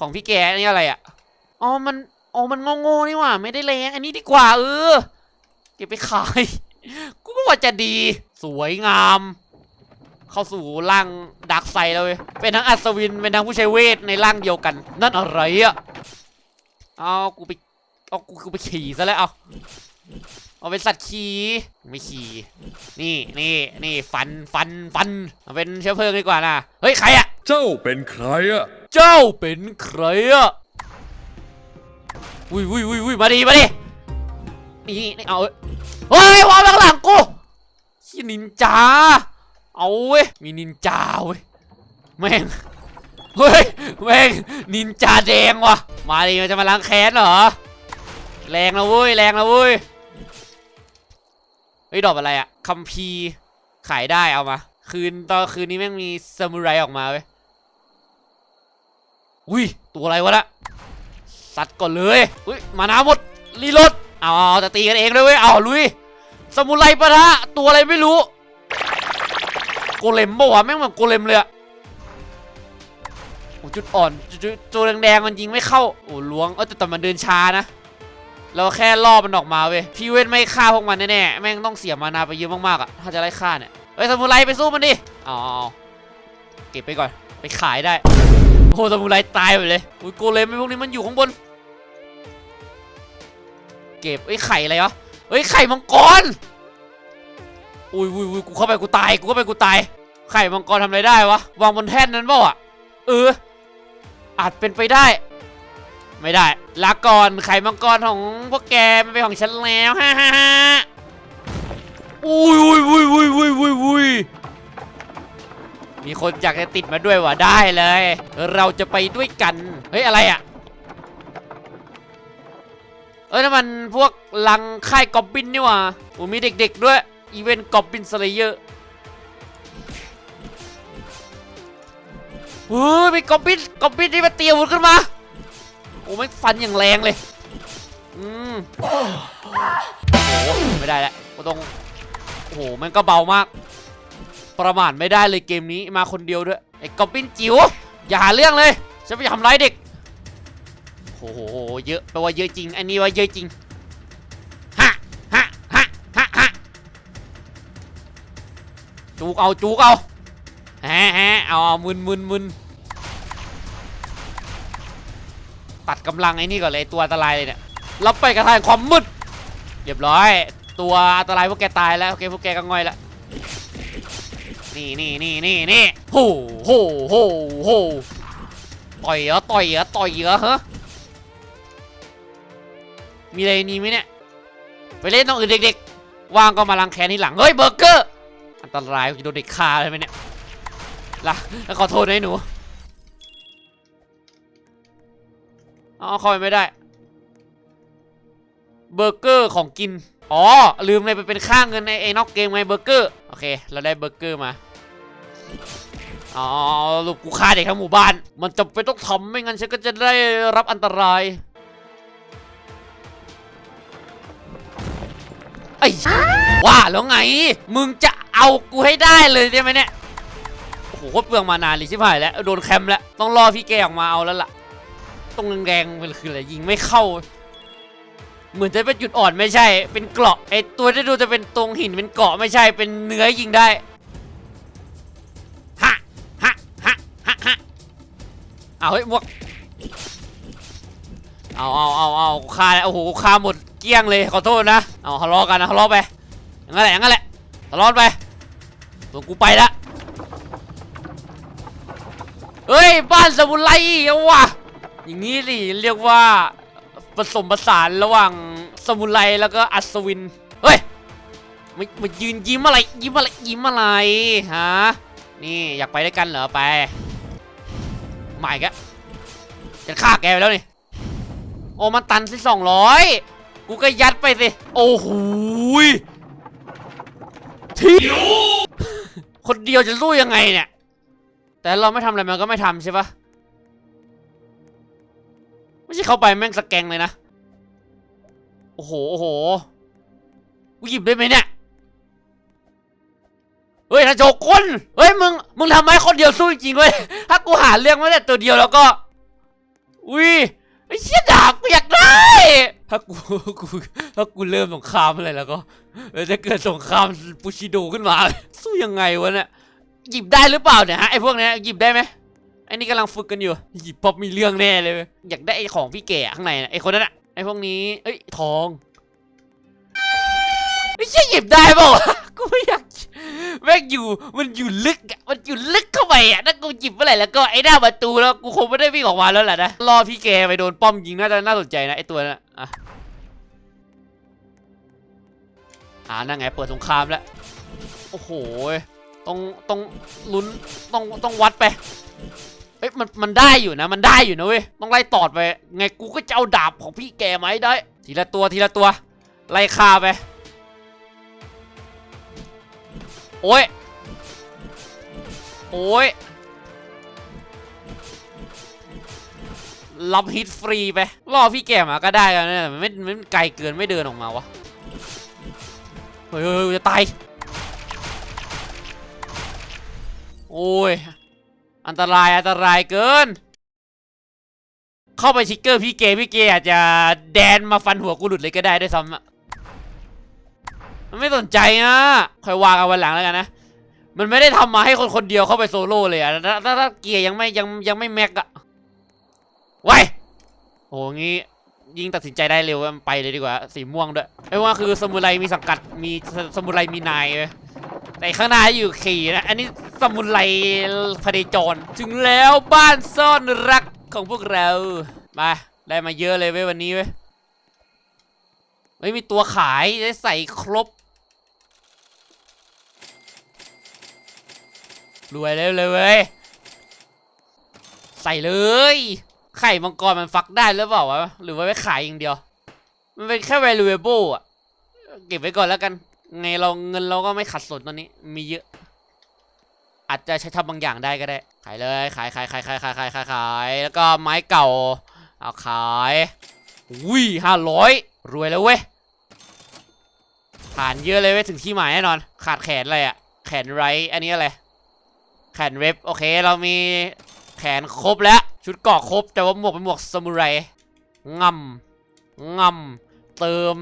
ของพี่แกนี่อะไรอะอ๋อมันอ๋อมันโง่ๆนี่หว่า ไม่ได้แรงอันนี้ดีกว่า เออ เก็บไปขาย กูก็ว่าจะดี สวยงาม เข้าสู่ร่างดักไซแล้วเว้ยเป็นทั้งอัศวิน เป็นทั้งผู้ใช้เวทในร่างเดียวกัน นั่นอะไรอะ เอากูไป เอากูกูไปขี่ซะแล้ว เอาเอาเป็นสัตว์ขี่ไม่ขี่ นี่นี่นี่ฟันฟันฟัน เอาเป็นเชื้อเพลิงดีกว่านะ เฮ้ย ใครอะเจ้าเป็นใครอะ เจ้าเป็นใครอะอุ้ยอุ้ยอุ้ยอุ้ยมาดิมาดินี่นี่เอาเฮ้ยวางข้างหลังกูชี่นินจา เอาเว้ย มีนินจาเว้ย แม่ง เฮ้ย แม่ง นินจาแดงว่ะ มาดิมันจะมาล้างแค้นเหรอ แรงนะเว้ย แรงนะเว้ย เฮ้ย ดอกอะไรอะคัมภีขายได้เอามา คืนตอนคืนนี้แม่งมีซามูไรออกมาเว้ย อุ้ยตัวอะไรวะละสัตว์ก่อนเลยอุ้ยมานาหมดรีโหลดเอาเอาจะตีกันเองเลยเว้ยเอาลุยสมุไรปะทะตัวอะไรไม่รู้ โกเลมปะวะแม่งเหมือนโกเลมเลยอะโอ้จุดอ่อนจุดจุดตัวแดงๆมันยิงไม่เข้าโอ้ล้วงเออแต่แต่มันเดินช้านะเราแค่ล่อมันออกมาเว้ยพี่เว้นไม่ฆ่าพวกมันแน่ๆแม่งต้องเสียมานาไปเยอะมากๆอะถ้าจะไล่ฆ่าเนี่ยเฮ้ยสมุไรไปสู้มันดิอาเอาเอาเก็บไปก่อนไปขายได้ โอ้โหสมุไรตายไปเลยอุ้ยโกเลมไอ้พวกนี้มันอยู่ข้างบน เก็บไอ้ไข่อะไรวะเฮ้ยไข่มังกร อุ้ยอุ้ยอุ้ยกูเข้าไปกูตายกูเข้าไปกูตาย ไข่มังกรทำอะไรได้วะวางบนแท่นนั้นเปล่าอะเอออาจเป็นไปได้ ไม่ได้ลาก่อนไข่มังกรของพวกแกมันเป็นของฉันแล้วฮ่าฮ่าฮ่าอุ้ยอุ้ยอุ้ยอุ้ยอุ้ยอุ้ย มีคนอยากจะติดมาด้วยวะได้เลย เราจะไปด้วยกัน เฮ้ย อะไรอะ เอ้ยนั่นมันพวกลังค่ายกอบบินนี่ว่าโอ้มีเด็กๆด้วย อีเวนต์กอบบินสเลเยอร์เฮ้ยมีกอบบินกอบบินที่มาเตียวขึ้นมา โอ้ไม่ฟันอย่างแรงเลย อืมโอ้โหไม่ได้แล้วก็ต้องโอ้โหมันก็เบามาก ประมาทไม่ได้เลยเกมนี้มาคนเดียวด้วยไอ้กอบบินจิ๋วอย่าหาเรื่องเลยฉันไปทำร้ายเด็กโอ้โหเยอะแปลว่าเยอะจริงอันนี้ว่าเยอะจริงฮะฮะฮะฮะฮะจูกเอาจูกเอาแฮะแฮะเอาเอามึนมึนมึนตัดกำลังไอ้นี่ก่อนเลยตัวอันตรายเลยเนี่ยเราไปกระทายความมืดเรียบร้อย ตัวอันตรายพวกแกตายแล้วโอเคพวกแกก็ง่อยแล้ว นี่นี่นี่นี่นี่โหโหโหโหต่อยเหรอต่อยเหรอต่อยเหรอฮะมีอะไรนี้ไหมเนี่ยไปเล่นตรงอื่นเด็กๆว่างก็มาลังแคนที่หลังเฮ้ยเบอร์เกอร์อันตรายจะโดนเด็กฆ่าใช่ไหมเนี่ยล่ะแล้วขอโทษนะไอ้หนูอ๋อเข้าไปไม่ได้เบอร์เกอร์ของกิน อ๋อ ลืมเลยไปเป็นค่าเงินในไอ้นอกเกมไงเบอร์เกอร์ โอเค เราได้เบอร์เกอร์มาอ๋อลูกกูฆ่าเด็กทั้งหมู่บ้าน มันจำเป็นต้องทำไม่งั้นฉันก็จะได้รับอันตรายไอ้ว่าแล้วไง มึงจะเอากูให้ได้เลยใช่ไหมเนี่ย โอ้โหเปลืองมานานเลยชิบหายแล้ว โดนแคมป์แล้ว ต้องรอพี่แกออกมาเอาแล้วล่ะ ตรงแดงๆเป็นคืออะไรยิงไม่เข้า เหมือนจะเป็นจุดอ่อนไม่ใช่ เป็นเกราะไอตัวที่ดูจะเป็นตรงหินเป็นเกราะไม่ใช่ เป็นเนื้อยิงได้ฮะฮะฮะฮะฮะเอาเฮ้ยมวกเอาเอาเอาเอาฆ่าแล้วโอ้โหฆ่าหมดเกลี้ยงเลยขอโทษนะ เอาทะเลาะกันนะทะเลาะไปอย่างนั้นแหละอย่างนั้นแหละทะเลาะไปส่วกูไปละเฮ้ยบ้านสมุนไรเอาวะอย่างนี้สิเรียกว่า ผสมผสานระหว่างสมุไรแล้วก็อัศวิน เฮ้ยมามายืนยิ้มอะไร ยิ้มอะไร ยิ้มอะไร ฮะ นี่อยากไปด้วยกันเหรอไปใหม่กะจะฆ่าแกไปแล้วนี่ โอ้มันตันสิสองร้อยกูก็ยัดไปสิ โอ้โหที่คนเดียวจะสู้ยังไงเนี่ย แต่เราไม่ทำอะไรมันก็ไม่ทำใช่ปะ ไม่ใช่เข้าไปแม่งสแกงเลยนะ โอ้โห โอ้โห กูหยิบได้ไหมเนี่ย เฮ้ยนาโจก้นเฮ้ยมึง มึงทำไมคนเดียวสู้จริงเว้ย ถ้ากูหาเรื่องไม่ได้ตัวเดียวแล้วก็ อุ้ยไอ้เชี่ยดาบกูอยากได้ ถ้ากูกูถ้ากูเริ่มสงครามอะไรแล้วก็จะเกิดสงครามปุชิโดขึ้นมา สู้ยังไงวะเนี่ย หยิบได้หรือเปล่าเนี่ยฮะไอ้พวกเนี้หยิบได้ไหม อ้นี่กำลังฝึกกันอยู่หยิบป๊อปมีเรื่องแน่เลย อยากได้ไอ้ของพี่แก่ข้างในนะไอ้คนนั้นอะไอ้พวกนี้เอ้ยทองไอ้เชี่ยหยิบได้เปล่าวะกูไม่อยากแม่งอยู่มันอยู่ลึกมันอยู่ลึกเข้าไปอะถ้ากูหยิบเมื่อไหร่แล้วก็ไอ้หน้าประตูแล้วกูคงไม่ได้วิ่งออกมาแล้วแหละนะรอพี่แกไปโดนป้อมยิงน่าจะน่าสนใจนะไอ้ตัวนั้นอะอะอ่านั่นไงเปิดสงครามแล้วโอ้โหต้องต้องลุ้นต้องต้องวัดไป เอ้ยมันมันได้อยู่นะ มันได้อยู่นะเว้ยต้องไล่ตอดไป ไงกูก็จะเอาดาบของพี่แกมาให้ได้ ทีละตัวทีละตัว ไล่ฆ่าไป โอ้ย โอ้ยรับฮิตฟรีไปรอพี่แกมาก็ได้กันนะแต่มันไม่ไม่ไกลเกินไม่เดินออกมาวะเฮ้ยจะตายโอ้ย อันตรายอันตรายเกิน เข้าไปชิกเกอร์พี่เกพี่เกอาจจะแดนมาฟันหัวกูหลุดเลยก็ได้ด้วยซ้ำอะมันไม่สนใจนะค่อยวางเอาวันหลังแล้วกันนะ มันไม่ได้ทำมาให้คนคนเดียวเข้าไปโซโล่เลยอะถ้าถ้าเกียร์ยังไม่ยังยังไม่แม็กอะไว้โหงี้ยิงตัดสินใจได้เร็วมันไปเลยดีกว่า สีม่วงด้วยไอ้ว่าคือสมุไรมีสังกัดมีสสมุไรมีนายเว้ย แต่ข้างหน้าอยู่ขี่นะ อันนี้สมุนไรพเดจร ถึงแล้วบ้านซ่อนรักของพวกเรา มา ได้มาเยอะเลยเว้ยวันนี้เว้ยไม่มีตัวขายได้ใส่ครบ รวยเลยเลยเว้ย ใส่เลย ไข่มังกรมันฟักได้หรือเปล่าวะ หรือว่าไว้ขายอย่างเดียว มันเป็นแค่ valuable อะเก็บไว้ก่อนแล้วกัน ไงเราเงินเราก็ไม่ขัดสนตอนนี้ มีเยอะ อาจจะใช้ทำบางอย่างได้ก็ได้ ขายเลยขายขายขายขายขายขายขายขายแล้วก็ไม้เก่าเอาขายอุ้ยห้าร้อยรวยแล้วเว้ยผ่านเยอะเลยเว้ยถึงที่หมายแน่นอน ขาดแขนอะไรอะแขนไรอันนี้อะไรแขนเว็บโอเคเรามีแขนครบแล้วชุดเกาะครบ แต่ว่าหมวกเป็นหมวกซามูไรงำงำเติม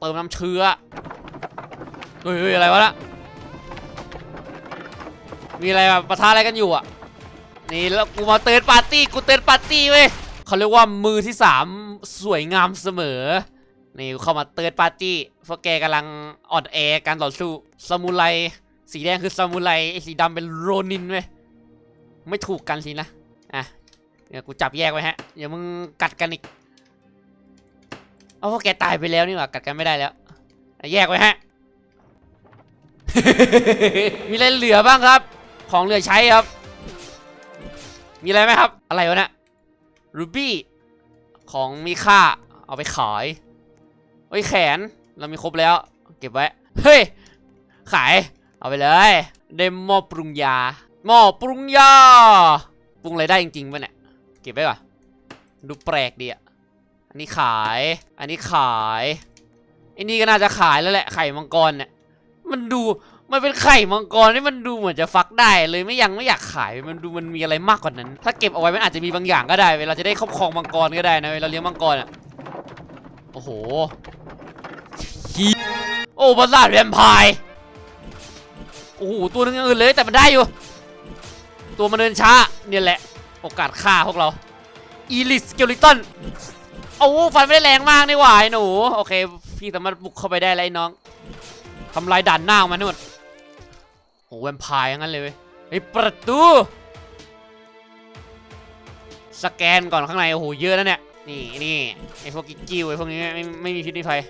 เติมน้ำเชื้อ ฮ้ยเฮ้ยอะไรวะน่ะมีอะไรแบบปะทะอะไรกันอยู่อะ นี่แล้วกูมาเตือนปาร์ตี้กูเตือนปาร์ตี้เว้ยเขาเรียกว่ามือที่สามสวยงามเสมอ นี่เข้ามาเตือนปาร์ตี้พวกแกกำลังอ่อนแอการต่อสู้ซามูไรสีแดงคือซามูไรไอสีดำเป็นโรนินเว้ยไม่ถูกกันสินะอะเดี๋ยวกูจับแยกไว้ฮะอย่ามึงกัดกันอีกเอาพวกแกตายไปแล้วนี่หว่ากัดกันไม่ได้แล้วแยกไว้ฮะ มีอะไรเหลือบ้างครับ ของเหลือใช้ครับ มีอะไรไหมครับ อะไรวะเนะรูบี้ของมีค่า เอาไปขายโอ้ยแขนเรามีครบแล้ว เก็บไว้ เฮ้ย ขาย เอาไปเลยได้หม้อปรุงยาหม้อปรุงยาปรุงอะไรได้จริงๆป่ะเนี่ยเก็บไว้ก่อนดูแปลกดีอะอันนี้ขาย อันนี้ขายไอ้นี่ก็น่าจะขายแล้วแหละไข่มังกรเนี่ย มันดูมันเป็นไข่มังกรที่มันดูเหมือนจะฟักได้เลยไม่ยังไม่อยากขายมันดูมันมีอะไรมากกว่านั้น ถ้าเก็บเอาไว้มันอาจจะมีบางอย่างก็ได้เวลาจะได้ครอบครองมังกรก็ได้นะเวลาเลี้ยงมังกรอะโอ้โหโอ้ประสาทแวมไพร์โอ้โหตัวนึงอย่างอื่นเลยแต่มันได้อยู่ ตัวมันเดินช้าเนี่ยแหละ โอกาสฆ่าพวกเราอีลิสเกลิตันโอ้ฟันไม่ได้แรงมากนี่หว่าไอ้หนู โอเค พี่สามารถบุกเข้าไปได้แล้วไอ้น้องำลายด่านหน้ามันนู่นโอ้แวมไพร์อย่างนั้นเลยเว้ยไอ้ประตู สแกนก่อนข้างในโอ้โหเยอะนะเนี่ยนี่นี่ไอพวกกิ๊กกิ้วไอพวกนี้ไม่ไม่มีพิษไมีภัย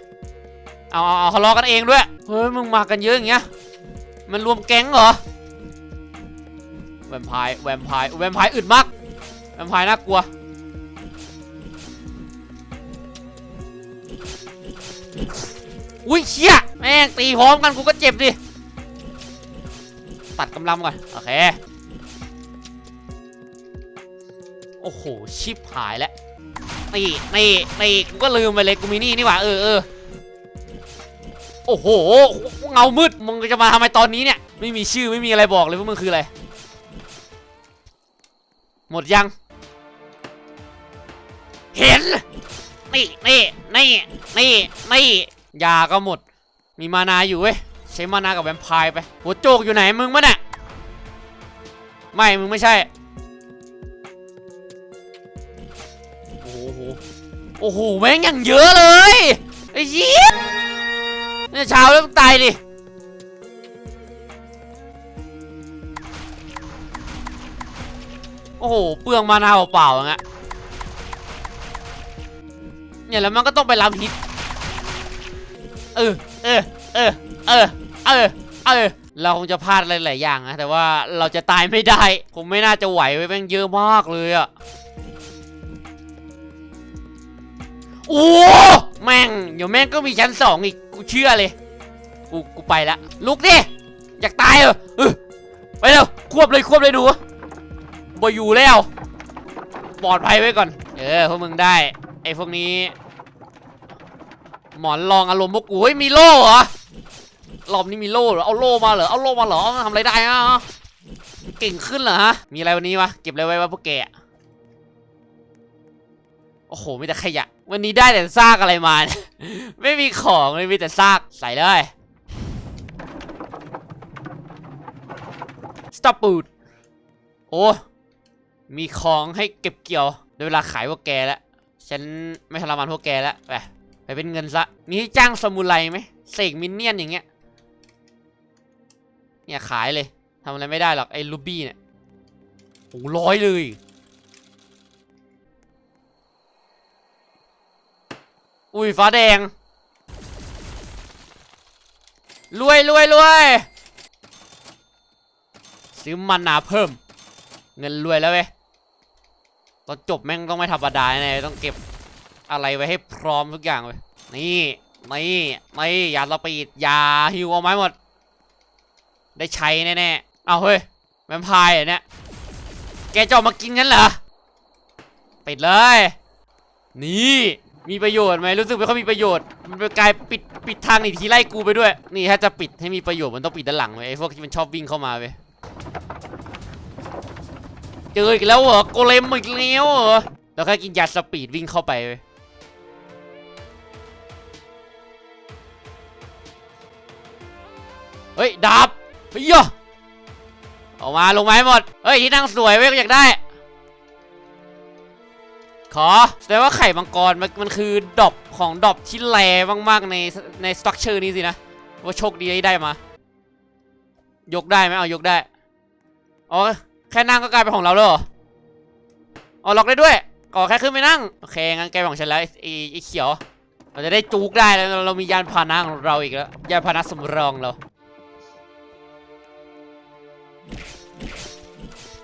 เอาเอาเอาเขาล้อกันเองด้วยเฮ้ยมึงมากันเยอะอย่างเงี้ยมันรวมแก๊งเหรอแวมไพร์แวมไพร์แวมไพร์อึดมากแวมไพร์น่ากลัว อุ้ยเชี่ยแม่งตีพร้อมกันกูก็เจ็บดิตัดกำลังก่อนโอเคโอ้โหชิบหายแล้วนี่นี่นี่กูก็ลืมไปเลยกูมีนี่นี่หว่าเออเออโอ้โหเงามืดมึงจะมาทำไมตอนนี้เนี่ยไม่มีชื่อไม่มีอะไรบอกเลยว่ามึงคืออะไรหมดยัง เห็น นี่นี่นี่นี่นี่ ยาก็หมด มีมานาอยู่เว้ย ใช้มานากับแวมไพร์ไปหัวโจกอยู่ไหนมึงมะเนี่ย ไม่ มึงไม่ใช่ โอ้โห โอ้โห แม่งอย่างเยอะเลย ไอ้เหี้ยเนี่ยเช้าแล้วมึงตายดิโอ้โห เปลืองมานาเปล่าๆอย่างเงี้ยเนี่ยแล้วมันก็ต้องไปรับฮิต เออเออเออเออเออเออเราคงจะพลาดอะไรหลายอย่างนะแต่ว่าเราจะตายไม่ได้ ผมไม่น่าจะไหวไว้แม่งเยอะมากเลยอะโอ้แม่งเดี๋ยวแม่งก็มีชั้นสองอีกกูเชื่อเลยกูกูไปละลุกดิอยากตายเหรออไปเร็วควบเลยควบเลยหนูบอยู่แล้วปลอดภัยไว้ก่อน เออพวกมึงได้ไอ้พวกนี้ หมอนรองอารมณ์พวกกูเฮ้ยมีโล่เหรอรอบนี้มีโล่เหรอเอาโล่มาเหรอเอาโล่มาเหรอทำอะไรได้อะเก่งขึ้นเหรอฮะมีอะไรวันนี้วะเก็บอะไรไว้วะพวกแกอะโอ้โหมีแต่ขยะ วันนี้ได้แต่ซากอะไรมา ไม่มีของเลยมีแต่ซากใส่เลย stop boot โอ้มีของให้เก็บเกี่ยวได้เวลาขายพวกแกแล้วฉันไม่ทรมานพวกแกแล้วไป ไปเป็นเงินซะมีให้จ้างสมุไรไหมเสกมินเนี่ยนอย่างเงี้ยเนี่ยขายเลยทำอะไรไม่ได้หรอกไอ้ลูบี้เนี่ยโอ้ร้อยเลยอุ้ยฟ้าแดงรวยรวยรวยซื้อมันนาเพิ่ม เงินรวยแล้วเว้ยตอนจบแม่งต้องไม่ธรรมดาแน่ต้องเก็บ อะไรไว้ให้พร้อมทุกอย่างเว้ยนี่นี่นี่ยาสปีดยาฮิวเอาไม้หมด ได้ใช้แน่ๆเอาเฮ้ยแวมไพร์เนี่ยแกจะออกมากินงั้นเหรอปิดเลย นี่มีประโยชน์ไหมรู้สึกไม่ค่อยมีประโยชน์ มันเป็นกลายปิดปิดทางหนีทีไล่กูไปด้วย นี่ถ้าจะปิดให้มีประโยชน์มันต้องปิดด้านหลังไว้ไอ้พวกที่มันชอบวิ่งเข้ามาเว้ยเจออีกแล้วเหรอโกเลมอีกแล้วเหรอแล้วแค่กินยาสปีดวิ่งเข้าไปเว้ย เฮ้ยดาบเฮ้ยอออกมาลงมาให้หมด เฮ้ยที่นั่งสวยเว้ยก็อยากได้ ขอแสดงว่าไข่มังกรมันมันคือดอบของดอบที่แรงมากๆในในสตรัคเจอร์นี้สินะ ว่าโชคดีที่ได้มา ยกได้ไหมเอายกได้ อ๋อแค่นั่งก็กลายเป็นของเราแล้วเหรอ อ๋อล็อกได้ด้วยก่อแค่ขึ้นไปนั่ง โอเคงั้นแกของฉันแล้วไอ้ไอ้เขียว เราจะได้จูกได้แล้วเรามียานพาหนะของเราอีกแล้ว ยานพาหนะสำรองเรา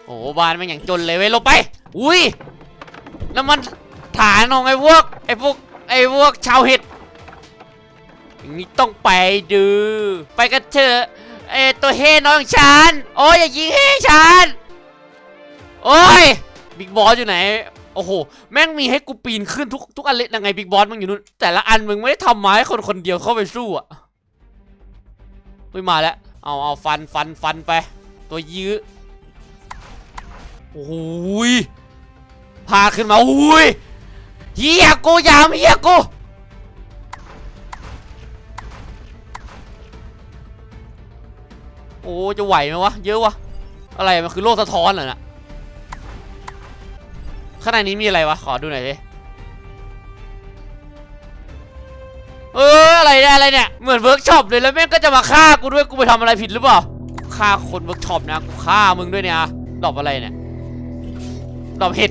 โอ้บ้านมันอย่างจนเลยเว้ยลงไป อุ้ยแล้วมันฐานของไอ้พวกไอ้พวกไอ้พวกชาวเห็ดอย่างนี้ต้องไปดูไปกันเถอะไอ้ตัวเฮน้อยของฉันโอ้ยอย่ายิงเฮฉันโอ้ยบิ๊กบอสอยู่ไหนโอ้โห แม่งมีให้กูปีนขึ้นทุกทุกอันเลยยังไงบิ๊กบอสมึงอยู่นู่นแต่ละอันมึงไม่ได้ทำมาให้คนคนเดียวเข้าไปสู้อะเฮ้ยมาแล้ว เอาเอาฟันฟันฟันไป ตัวยื้อโอ้ยพาขึ้นมาโอ้ยเฮียกูยามเฮียกูโอ้จะไหวไหมวะ เยอะวะ อะไรมันคือโลกสะท้อนเหรอนะข้างในนี้มีอะไรวะ ขอดูหน่อยดิเอออะไรเนี่ยอะไรเนี่ย เหมือนเวิร์กช็อปเลยแล้วแม่งก็จะมาฆ่ากูด้วยกูไปทำอะไรผิดหรือเปล่า ฆ่าคนเวิร์กช็อปนะกูฆ่ามึงด้วยเนี่ยดอกอะไรเนี่ยดอกเห็ด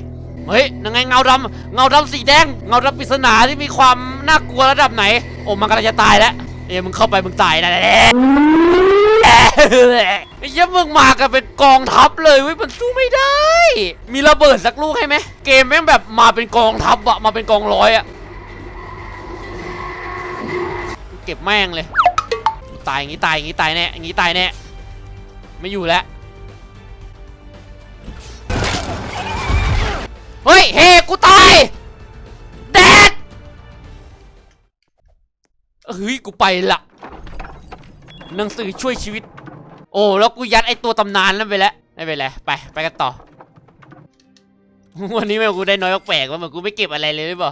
เฮ้ยยังไงเงาดำเงาดำสีแดงเงาดำปริศนาที่มีความน่ากลัวระดับไหน โอ้มันกำลังจะตายแล้วเอ้ยมึงเข้าไปมึงตายแน่ไอ้เหี้ยมึงมากันเป็นกองทัพเลยเว้ยมันสู้ไม่ได้ มีระเบิดสักลูกให้ไหมเกมแม่งแบบมาเป็นกองทัพอะมาเป็นกองร้อยอะเก็บแม่งเลย ตายอย่างงี้ตายอย่างงี้ตายแน่อย่างงี้ตายแน่ ไม่อยู่แล้ว เฮ้ย เฮกูตายแดดเฮ้ย กูไปละหนังสือช่วยชีวิต โอ้ แล้วกูยัดไอตัวตำนานนั่นไปแล้ว ไม่เป็นไร ไป ไปกันต่อ วันนี้แม่งกูได้น้อยแปลกว่าเหมือนกูไม่เก็บอะไรเลยหรือเปล่า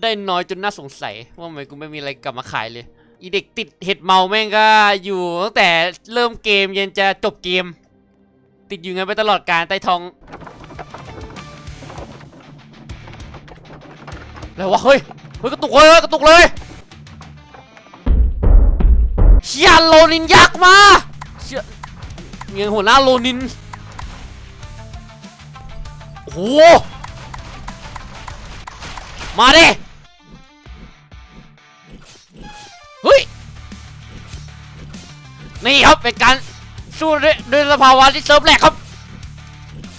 ได้น้อยจนน่าสงสัย ว่าทำไมกูไม่มีอะไรกลับมาขายเลย อีเด็กติดเห็ดเมาแม่งก็อยู่ตั้งแต่เริ่มเกมยันจะจบเกม ติดอยู่งั้นไปตลอดการใต้ท้องแล้ววะเฮ้ยเฮ้ยกระตุกเลยกระตุกเลยเชียโลนินยักษ์มาเชียเมียหัวหน้าโลนินโอ้โหมาดิ เฮ้ย นี่ครับเป็นการสู้ด้วยด้วยสภาวะที่เซิร์ฟแรกครับ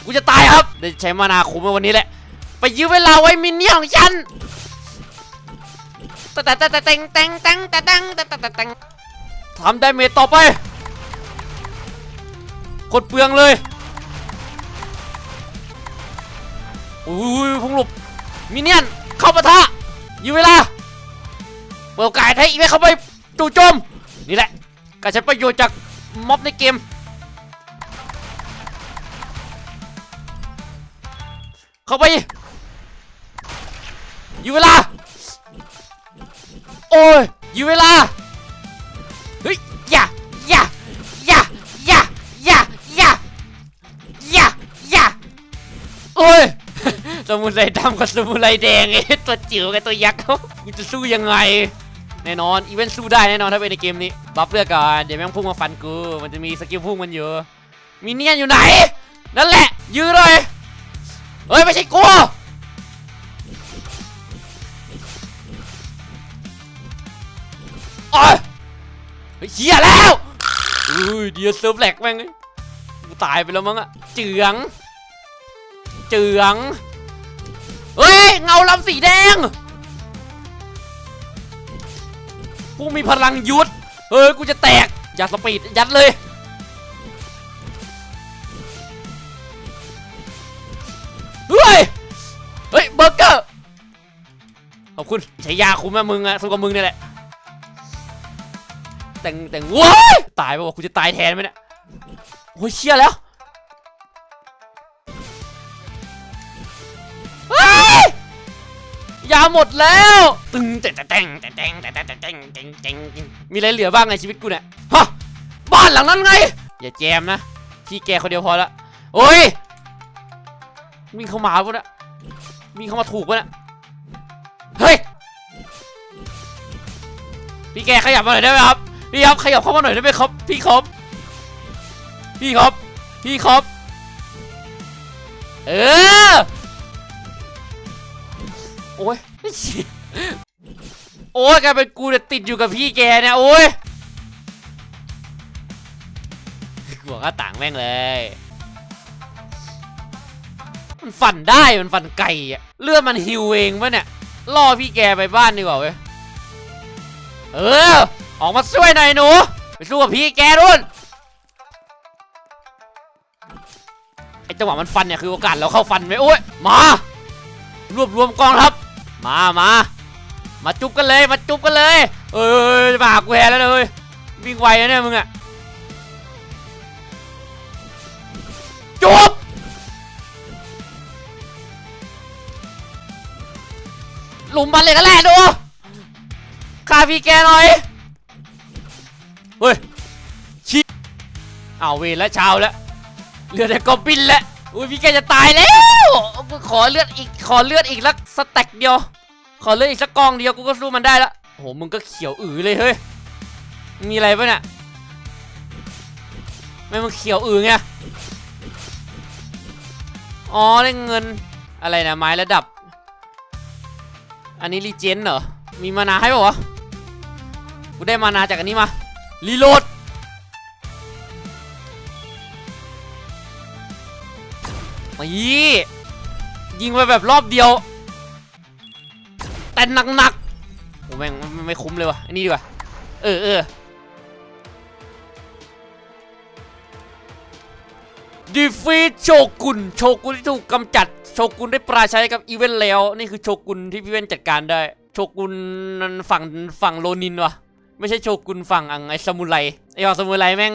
กูจะตายครับเดี๋ยวใช้มานาคุมวันนี้แหละ ไปยื้อเวลาไว้มินเนี่ยของฉันแต่แต่แต่แต่แต่งแต่งแต่งแต่แต่งแต่แต่แต่งทำได้เมจต่อไปกดเปลืองเลยอุ้ยพุ่งหลบมินเนี่ยนเข้าปะทะยื้อเวลา เปิดโอกาสให้อีเวนต์เข้าไปจู่โจมนี่แหละการใช้ประโยชน์จากม็อบในเกมเข้าไปอยู่เวลา โอ้ยอยู่เวลา เฮ้ยอย่าอย่าอย่าอย่าอย่าอย่าอย่าอย่าโอ้ย สมุนไพรดำกับสมุนไพรแดงไอ้ตัวจิ๋วกับตัวยักษ์เขาจะสู้ยังไง แน่นอนอีเวนต์สู้ได้แน่นอนถ้าเป็นในเกมนี้บัฟเลือดก่อนเดี๋ยวแม่งพุ่งมาฟันกูมันจะมีสกิลพุ่งมันอยู่มีเนียนอยู่ไหนนั่นแหละยื้อเลยเฮ้ยไม่ใช่กูโอ้ยเฮ้ยเฮียแล้วอุ้ยเดียเซิร์ฟแหลกแม่งกูตายไปแล้วมั้งอะเจืองเจืองเฮ้ยเงาลำสีแดง ผู้มีพลังยุดเฮ้ยกูจะแตกอย่าสปีดยัดเลยเฮ้ยเฮ้ยเบอร์เกอร์ขอบคุณใช้ยาคุ้มนะมึงอะสู้กับมึงนี่แหละแต่งแต่งว้ายตายไปวะกูจะตายแทนไหมเนี่ยโอ้ยเชี่ยแล้ว ยาหมดแล้ว ตึงแต่แต่แต่งแต่แต่งแต่แต่แต่แต่งแต่งแต่งแตงมีอะไรเหลือบ้างในชีวิตกูเนี่ยฮะบ้านหลังนั้นไง อย่าแจมนะพี่แกคนเดียวพอละโอ้ยวิ่งเข้ามาปะเนี่ยวิ่งเข้ามาถูกปะเนี่ยเฮ้ยพี่แกขยับมาหน่อยได้ไหมครับพี่ครับขยับเข้ามาหน่อยได้ไหมครับ พี่ครับพี่ครับพี่ครับเออ โอ้ยโอ้ยกลายเป็นกูเนี่ยติดอยู่กับพี่แกเนี่ยโอ้ยหัวก็ต่างแม่งเลย มันฟันได้มันฟันไก่อะเลือดมันฮิวเองปะเนี่ยล่อพี่แกไปบ้านดีกว่าเว้ยเออ ออกมาช่วยหน่อยหนูไปสู้กับพี่แกรุ่นไอจังหวะมันฟันเนี่ยคือโอกาสเราเข้าฟันไหมโอ้ยมารวบรวมกองทัพ มามามาจุบกันเลยมาจุบกันเลยเออมาหากูแฮแล้วเลยวิ่งไวนะเนี่ยมึงอะจุบหลุมมันเลยก็แหละดูฆ่าพี่แกหน่อยเฮ้ยชิเอาวเวรแล้วเช้าแล้วเหลือแต่กอบบินแล้ว อุ้ยพี่แกจะตายแล้ว ขอเลือดอีก ขอเลือดอีกสักสแต็กเดียว ขอเลือดอีกสักกองเดียวกูก็สู้มันได้ละโอ้โหมึงก็เขียวอือเลยเฮ้ย มีอะไรปะเนี่ยไม่มึงเขียวอือไง อ๋อได้เงินอะไรนะไม้ระดับ อันนี้รีเจนเหรอ มีมานาให้ป่าวะ กูได้มานาจากอันนี้มา รีโหลด มายียิงไปแบบรอบเดียว แต่หนักๆโอ้แม่งไม่คุ้มเลยวะอันนี้ดีกว่า เออเออดีฟีโชกุนโชกุนที่ถูกกำจัด โชกุนได้ปราชัยกับอีเวนต์แล้ว นี่คือโชกุนที่พี่เวนจัดการได้ โชกุนนั้นฝั่งฝั่งโลนินวะไม่ใช่โชกุนฝั่งอังไอซามูไรไอฝั่งซามูไรแม่ง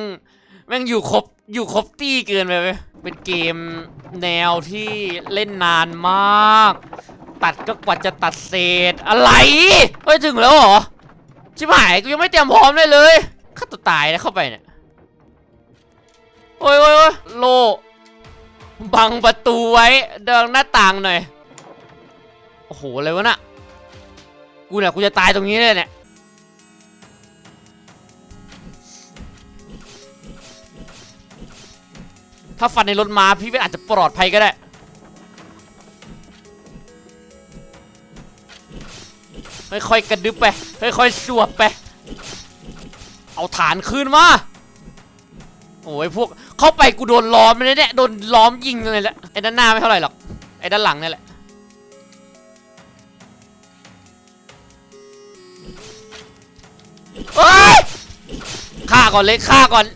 แม่งอยู่ครบอยู่ครบตี้เกินไปเว้ยเป็นเกมแนวที่เล่นนานมาก ตัดก็กว่าจะตัดเศษอะไรเฮ้ยถึงแล้วเหรอ ชิบหายกูยังไม่เตรียมพร้อมเลยเลยฆ่าตัวตายนะเข้าไปเนี่ยโอ้ยโอ้ยโอ้ยโลบังประตูไว้เดินหน้าต่างหน่อย โอ้โหอะไรวะน่ะกูเนี่ยกูจะตายตรงนี้เลยเนี่ย ถ้าฟันในรถมาพี่เป็นอาจจะปลอดภัยก็ได้ ค่อยๆกระดึบไป ค่อยๆสวบไป เอาฐานคืนมา โอ้ยพวกเข้าไปกูโดนล้อมเลยเนี่ยโดนล้อมยิงเลยแหละไอ้ด้านหน้าไม่เท่าไหร่หรอก ไอ้ด้านหลังนี่แหละเฮ้ยฆ่าก่อนเลยฆ่าก่อน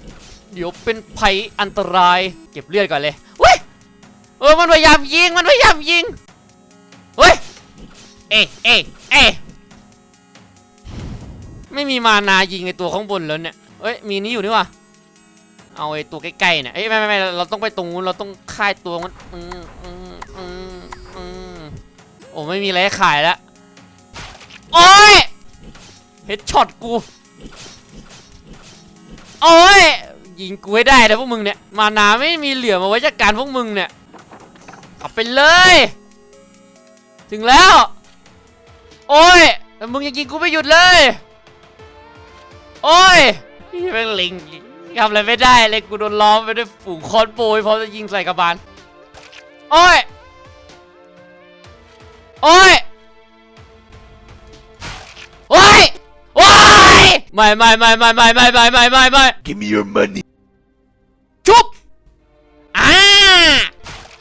เดี๋ยวเป็นภัยอันตราย เก็บเลือดก่อนเลยเว้ยเออมันพยายามยิง มันพยายามยิงเฮ้ย เอ๊ะเอ๊ะเอ๊ะไม่มีมานายิงในตัวข้างบนแล้วเนี่ยเอ้ย มีนี้อยู่นี่ว่ะเอาไอ้ตัวใกล้ๆเนี่ยเอ้ยไม่ไม่ไม่เราต้องไปตรงนู้น เราต้องค่ายตัวมันอืมอืมอืมอืมโอ้ไม่มีอะไรให้ขายแล้วโอ้ยเฮดช็อตกู โอ้ย ยิงกูให้ได้นะพวกมึงเนี่ย มานาไม่มีเหลือมาไว้จัดการพวกมึงเนี่ยขับไปเลย ถึงแล้ว โอ้ยแต่มึงยังยิงกูไม่หยุดเลย โอ้ยพี่เป็นลิงทำอะไรไม่ได้เลยกูโดนล้อมไปด้วยฝูงคอนโบยพร้อมจะยิงใส่กระบาล โอ้ย โอ้ย ไม่ไม่ไม่ไม่ไม่ไม่ไม่ไม่ไม่ไม่ Give me your money. ชุบอ่า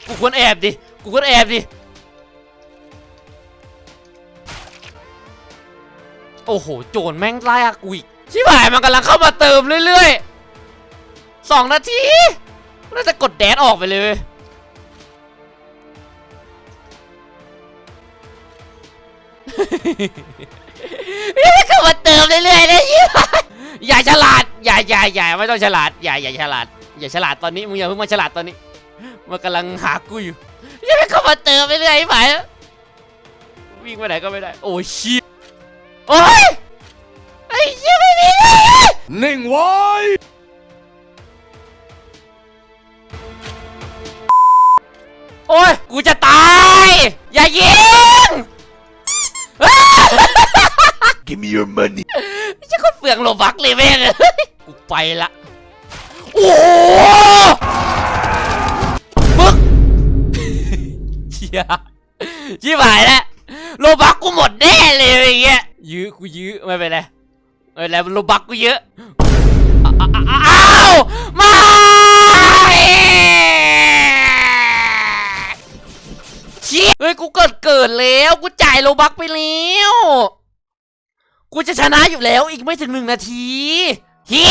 กูควรแอบดิ กูควรแอบดิ โอ้โห โจรแม่งไล่กูอีกชิบหายมันกำลังเข้ามาเติมเรื่อยๆสองนาทีน่าจะกดแดดออกไปเลยเว้ย นี่มันเข้ามาเติมเรื่อยๆเลยอย่าฉลาด อย่าอย่าอย่าไม่ต้องฉลาด อย่าอย่าฉลาด อย่าฉลาดตอนนี้มึงอย่าเพิ่งมาฉลาดตอนนี้ มันกำลังหากูอยู่อย่าไปเข้ามาเติมเรื่อยๆไอ้หมายวิ่งไปไหนก็ไม่ได้ โอ้ยชิบโอ้ยไอ้เหี้ยไม่มีเลย Ning Wai! โอ้ย กูจะตาย อย่ายิง Give me your money. ไม่ใช่คนเปลืองโลบักเลยแม่งกูไปละโอ้โหมึกเชียชิบหายแล้วโลบักกูหมดแน่เลยอย่างเงี้ยยื้อกูยื้อไม่เป็นไรไม่เป็นไรโลบักกูเยอะอ้าอ้าวม่เชี่ยเฮ้ยกูเกิดเกิดแล้ว กูจ่ายโลบักไปแล้ว กูจะชนะอยู่แล้วอีกไม่ถึงหนึ่งนาทีฮิ